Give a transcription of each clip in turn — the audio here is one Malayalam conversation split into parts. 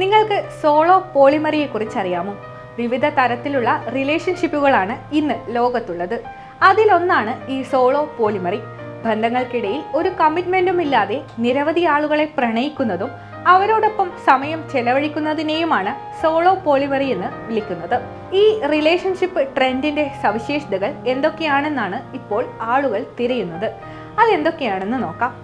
നിങ്ങൾക്ക് സോളോ പോളിമറിയെ കുറിച്ച് അറിയാമോ? വിവിധ തരത്തിലുള്ള റിലേഷൻഷിപ്പുകളാണ് ഇന്ന് ലോകത്തുള്ളത്. അതിലൊന്നാണ് ഈ സോളോ പോളിമറി. ബന്ധങ്ങൾക്കിടയിൽ ഒരു കമ്മിറ്റ്മെന്റും ഇല്ലാതെ നിരവധി ആളുകളെ പ്രണയിക്കുന്നതും അവരോടൊപ്പം സമയം ചെലവഴിക്കുന്നതിനെയുമാണ് സോളോ പോളിമറി എന്ന് വിളിക്കുന്നത്. ഈ റിലേഷൻഷിപ്പ് ട്രെൻഡിന്റെ സവിശേഷതകൾ എന്തൊക്കെയാണെന്നാണ് ഇപ്പോൾ ആളുകൾ തിരയുന്നത്. അതെന്തൊക്കെയാണെന്ന് നോക്കാം.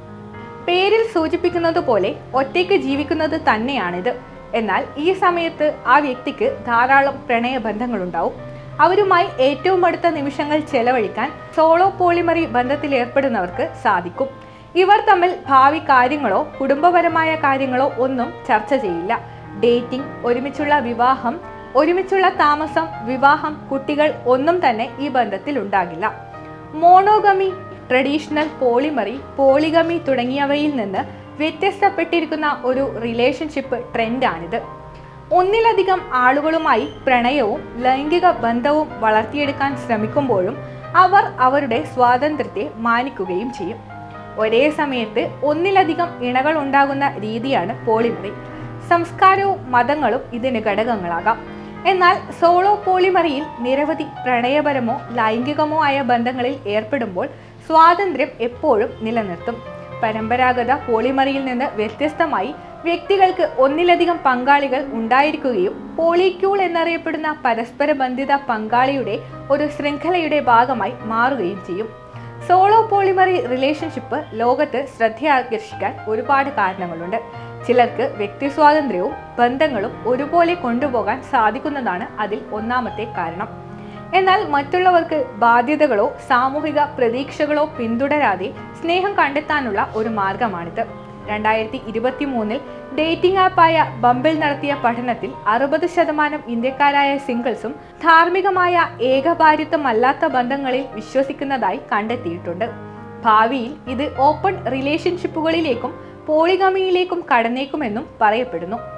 പേരിൽ സൂചിപ്പിക്കുന്നത് പോലെ ഒറ്റയ്ക്ക് ജീവിക്കുന്നത് തന്നെയാണിത്. എന്നാൽ ഈ സമയത്ത് ആ വ്യക്തിക്ക് ധാരാളം പ്രണയബന്ധങ്ങളുണ്ടാവും അവരുമായി ഏറ്റവും അടുത്ത നിമിഷങ്ങൾ ചെലവഴിക്കാൻ സോളോ പോളിമറി ബന്ധത്തിൽ ഏർപ്പെടുന്നവർക്ക് സാധിക്കും. ഇവർ തമ്മിൽ ഭാവി കാര്യങ്ങളോ കുടുംബപരമായ കാര്യങ്ങളോ ഒന്നും ചർച്ച ചെയ്യില്ല. ഡേറ്റിംഗ് ഒരുമിച്ചുള്ള വിവാഹം ഒരുമിച്ചുള്ള താമസം വിവാഹം കുട്ടികൾ ഒന്നും തന്നെ ഈ ബന്ധത്തിൽ ഉണ്ടാകില്ല. മോണോഗമി ട്രഡീഷണൽ പോളിമറി പോളിഗമി തുടങ്ങിയവയിൽ നിന്ന് വ്യത്യസ്തപ്പെട്ടിരിക്കുന്ന ഒരു റിലേഷൻഷിപ്പ് ട്രെൻഡാണിത് ഒന്നിലധികം ആളുകളുമായി പ്രണയവും ലൈംഗിക ബന്ധവും വളർത്തിയെടുക്കാൻ ശ്രമിക്കുമ്പോഴും അവർ അവരുടെ സ്വാതന്ത്ര്യത്തെ മാനിക്കുകയും ചെയ്യും. ഒരേ സമയത്ത് ഒന്നിലധികം ഇണകൾ ഉണ്ടാകുന്ന രീതിയാണ് പോളിമറി. സംസ്കാരവും മതങ്ങളും ഇതിന് ഘടകങ്ങളാകാം. എന്നാൽ സോളോ പോളിമറിയിൽ നിരവധി പ്രണയപരമോ ലൈംഗികമോ ആയ ബന്ധങ്ങളിൽ ഏർപ്പെടുമ്പോൾ സ്വാതന്ത്ര്യം എപ്പോഴും നിലനിർത്തും. പരമ്പരാഗത പോളിമറിയിൽ നിന്ന് വ്യത്യസ്തമായി വ്യക്തികൾക്ക് ഒന്നിലധികം പങ്കാളികൾ ഉണ്ടായിരിക്കുകയും പോളിക്യൂൾ എന്നറിയപ്പെടുന്ന പരസ്പര ബന്ധിത പങ്കാളിയുടെ ഒരു ശൃംഖലയുടെ ഭാഗമായി മാറുകയും ചെയ്യും. സോളോ പോളിമറി റിലേഷൻഷിപ്പ് ലോകത്ത് ശ്രദ്ധയാകർഷിക്കാൻ ഒരുപാട് കാരണങ്ങളുണ്ട്. ചിലർക്ക് വ്യക്തി സ്വാതന്ത്ര്യവും ബന്ധങ്ങളും ഒരുപോലെ കൊണ്ടുപോകാൻ സാധിക്കുന്നതാണ് അതിൽ ഒന്നാമത്തെ കാരണം. എന്നാൽ മറ്റുള്ളവർക്ക് ബാധ്യതകളോ സാമൂഹിക പ്രതീക്ഷകളോ പിന്തുടരാതെ സ്നേഹം കണ്ടെത്താനുള്ള ഒരു മാർഗമാണിത്. രണ്ടായിരത്തി ഇരുപത്തി മൂന്നിൽ ഡേറ്റിംഗ് ആപ്പായ ബമ്പിൽ നടത്തിയ പഠനത്തിൽ അറുപത് ശതമാനം ഇന്ത്യക്കാരായ സിംഗിൾസും ധാർമ്മികമായ ഏകഭാരിത്വമല്ലാത്ത ബന്ധങ്ങളിൽ വിശ്വസിക്കുന്നതായി കണ്ടെത്തിയിട്ടുണ്ട്. ഭാവിയിൽ ഇത് ഓപ്പൺ റിലേഷൻഷിപ്പുകളിലേക്കും പോളിഗമിയിലേക്കും കടന്നേക്കുമെന്നും പറയപ്പെടുന്നു.